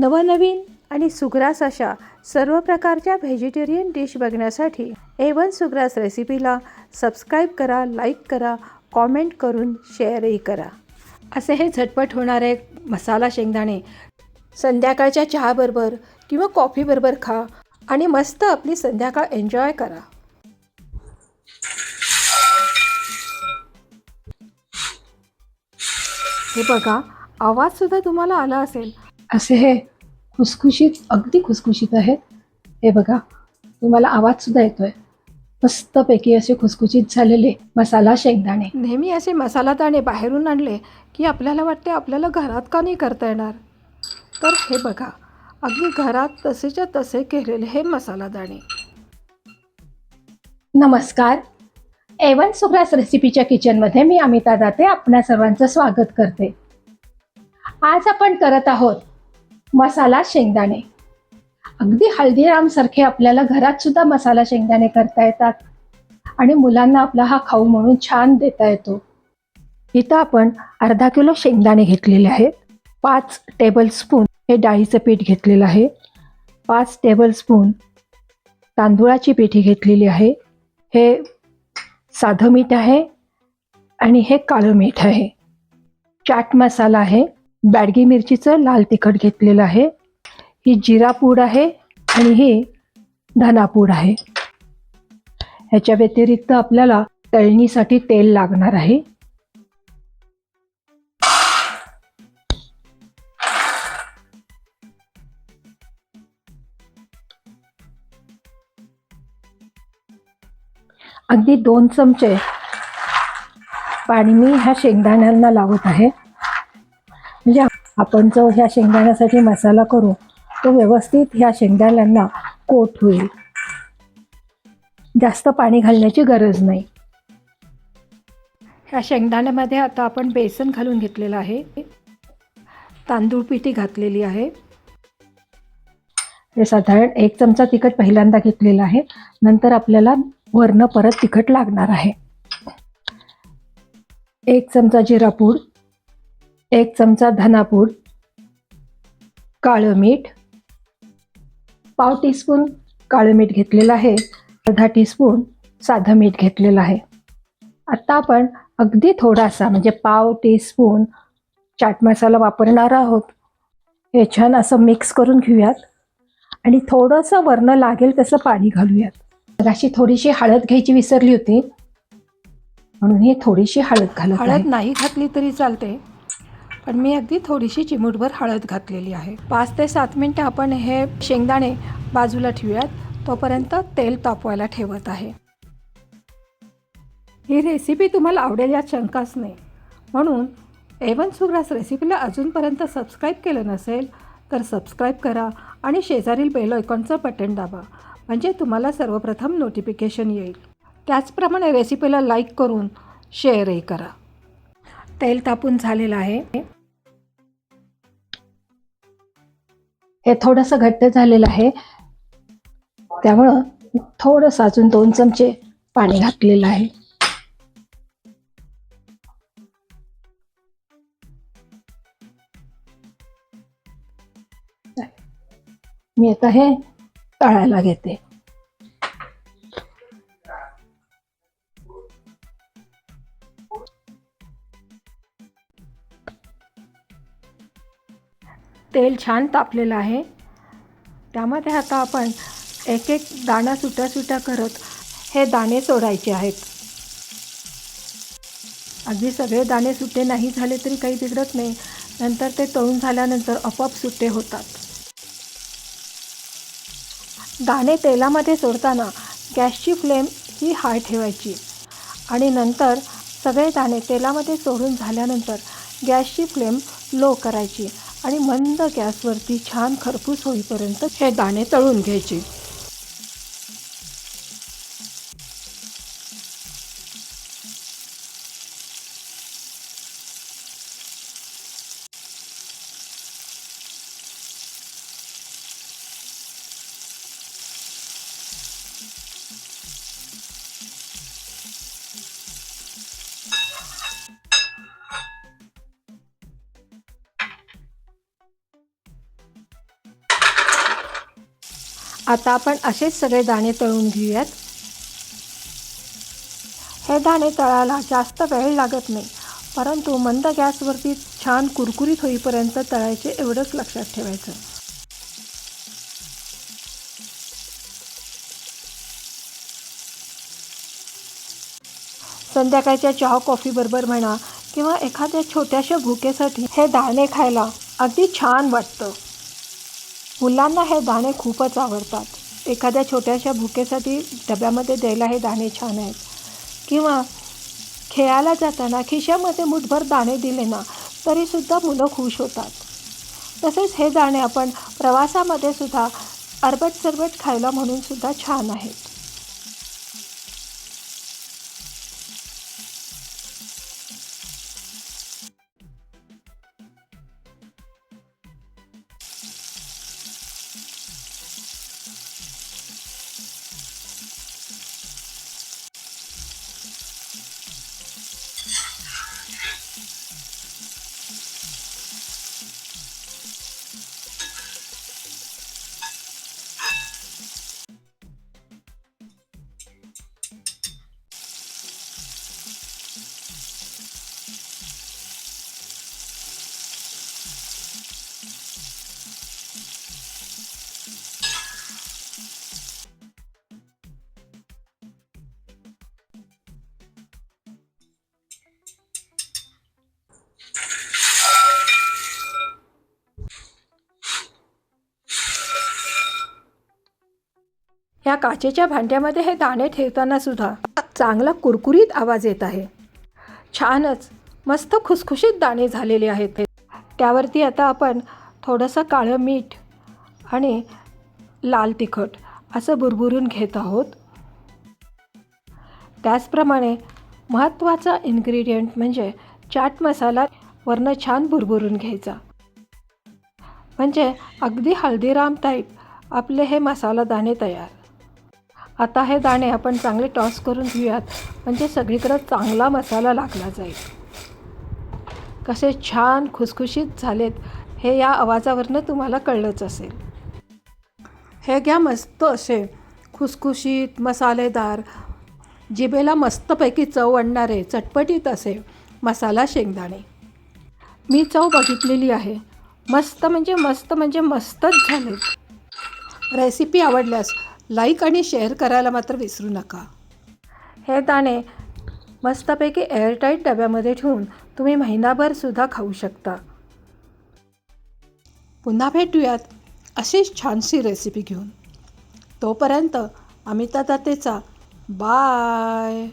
नवनवीन आणि सुग्रास अशा सर्व प्रकारच्या व्हेजिटेरियन डिश बघण्यासाठी ए वन सुग्रास रेसिपीला सबस्क्राईब करा लाईक करा कॉमेंट करून शेअरही करा. असे हे झटपट होणारे मसाला शेंगदाणे संध्याकाळच्या चहाबरोबर किंवा कॉफीबरोबर खा आणि मस्त आपली संध्याकाळ एन्जॉय करा. हे बघा आवाजसुद्धा तुम्हाला आला असेल. असे हे खुसखुशीत अगदी खुसखुशीत आहेत. हे बघा तुम्हाला आवाजसुद्धा येतोय. मस्तपैकी असे खुसखुशीत झालेले मसाला शेंगदाणे. नेहमी असे मसाला दाणे बाहेरून आणले की आपल्याला वाटते आपल्याला घरात का नाही करता येणार? तर हे बघा अगदी घरात तसेच्या तसे केलेले हे मसाला दाणे नमस्कार. एवन सुग्रास रेसिपीच्या किचनमध्ये मी अमिता दाते आपणा सर्वांचं स्वागत करते. आज आपण करत आहोत मसाला शेंगदाणे. अगदी हल्दीरामसारखे आपल्याला घरात सुद्धा मसाला शेंगदाणे करता येतात. आणि मुलांना आपला हा खाऊ म्हणून छान देता येतो. इथं आपण अर्धा किलो शेंगदाणे घेतलेले आहेत. पाच टेबलस्पून हे डाळीचं पीठ घेतलेलं आहे. पाच टेबलस्पून तांदुळाची पिठी घेतलेली आहे. हे साधं मीठ आहे. आणि हे काळं मीठ आहे. चाट मसाला आहे. बॅडगी मिरचीचं लाल तिखट घेतलेलं आहे. ही जिरा पूड आहे आणि ही धनापूड आहे. ह्याच्या व्यतिरिक्त आपल्याला तळणीसाठी तेल लागणार आहे. अगदी दोन चमचे पाणी मी ह्या शेंगदाण्यांना लावत आहे. आपण जो ह्या शेंगदाण्यासाठी मसाला करू तो व्यवस्थित ह्या शेंगदाण्यांना कोट होईल. जास्त पाणी घालण्याची गरज नाही. ह्या शेंगदाण्यामध्ये आता आपण बेसन घालून घेतलेलं आहे. तांदूळ पिठी घातलेली आहे. हे साधारण एक चमचा तिखट पहिल्यांदा घेतलेला आहे. नंतर आपल्याला वरनं परत तिखट लागणार आहे. एक चमचा जिरा पूड एक चमचा धनापूड काळं मीठ पाव टीस्पून काळं मीठ घेतलेलं आहे अर्धा टीस्पून साधं मीठ घेतलेलं आहे. आता आपण अगदी थोडासा म्हणजे पाव टीस्पून चाट मसाला वापरणार आहोत. हे छान असं मिक्स करून घेऊयात. आणि थोडंसं वरनं लागेल तसं पाणी घालूयात. अशी थोडीशी हळद घ्यायची विसरली होती. म्हणून ही थोडीशी हळद घालत हळद. नाही घातली तरी चालते. पण मी अगदी थोडीशी चिमूटभर हळद घातलेली आहे. पाच ते सात मिनटं आपण हे शेंगदाणे बाजूला ठेवूयात. तोपर्यंत तेल तापवायला ठेवत आहे. ही रेसिपी तुम्हाला आवडेल यात शंकाच नाही. म्हणून एवन सुग्रास रेसिपीला अजूनपर्यंत सबस्क्राईब केलं नसेल तर सबस्क्राईब करा आणि शेजारील बेल आयकॉनचं बटन दाबा. म्हणजे तुम्हाला सर्वप्रथम नोटिफिकेशन येईल. त्याचप्रमाणे रेसिपीला लाईक करून शेअरही करा. तेल तापून झालेलं आहे. हे थोडंसं घट्ट झालेलं आहे. त्यामुळं थोडंसं अजून दोन चमचे पाणी घातलेलं आहे. मी आता हे तळायला घेते. तेल छान तापलेलं आहे. त्यामध्ये आता आपण एक एक दाणा सुट्या सुट्या करत हे दाणे सोडायचे आहेत. अगदी सगळे दाणे सुट्टे नाही झाले तरी काही बिघडत नाही. नंतर ते तळून झाल्यानंतर आपोआप सुटे होतात. दाणे तेलामध्ये सोडताना गॅसची फ्लेम ही हाय ठेवायची आणि नंतर सगळे दाणे तेलामध्ये सोडून झाल्यानंतर गॅसची फ्लेम लो करायची. आणि मंद गॅसवरती छान खरपूस होईपर्यंत हे दाणे तळून घ्यायचे. आता आपण असेच सगळे दाणे तळून घेऊयात. हे दाणे तळायला जास्त वेळ लागत नाही परंतु मंद गॅसवरती छान कुरकुरीत होईपर्यंत तळायचे एवढंच लक्षात ठेवायचं. संध्याकाळच्या चहा कॉफीबरोबर म्हणा किंवा एखाद्या छोट्याशा भुकेसाठी हे दाणे खायला अगदी छान वाटतं. मुलांना हे दाणे खूपच आवडतात. एखाद्या छोट्याशा भुकेसाठी डब्यामध्ये द्यायला हे दाणे छान आहेत. किंवा खेळायला जाताना खिशामध्ये मुठभर दाणे दिले ना तरीसुद्धा मुलं खुश होतात. तसेच हे दाणे आपण प्रवासामध्ये सुद्धा अरबट सरबट खायला म्हणून सुद्धा छान आहेत. काचेच्या भांड्यामध्ये हे दाणे ठेवताना सुद्धा चांगला कुरकुरीत आवाज येत आहे. छानच मस्त खुसखुशीत दाणे झालेले आहेत. त्यावरती आता आपण थोडंसं काळं मीठ आणि लाल तिखट असं बुरबुरून घेत आहोत. त्याचप्रमाणे महत्त्वाचा इन्ग्रेडियंट म्हणजे चाट मसाला वरनं छान भुरभुरून घ्यायचा. म्हणजे अगदी हल्दीराम टाईप आपले हे मसाला दाणे तयार. आता हे दाणे आपण चांगले टॉस करून घेऊयात. म्हणजे सगळीकडं चांगला मसाला लागला जाईल. कसे छान खुसखुशीत झालेत हे या आवाजावरनं तुम्हाला कळलंच असेल. हे घ्या मस्त असे खुसखुशीत मसालेदार जिभेला मस्तपैकी चव आणणारे चटपटीत असे मसाला शेंगदाणे. मी चव बघितलेली आहे. मस्त म्हणजे मस्त म्हणजे मस्तच झाले रेसिपी आवडल्यास लाईक आणि शेअर करायला मात्र विसरू नका. हे दाणे मस्तपैकी एअरटाईट डब्यामध्ये ठेवून तुम्ही महिनाभरसुद्धा खाऊ शकता. पुन्हा भेटूयात अशीच छानशी रेसिपी घेऊन. तोपर्यंत अमिता दातेचा बाय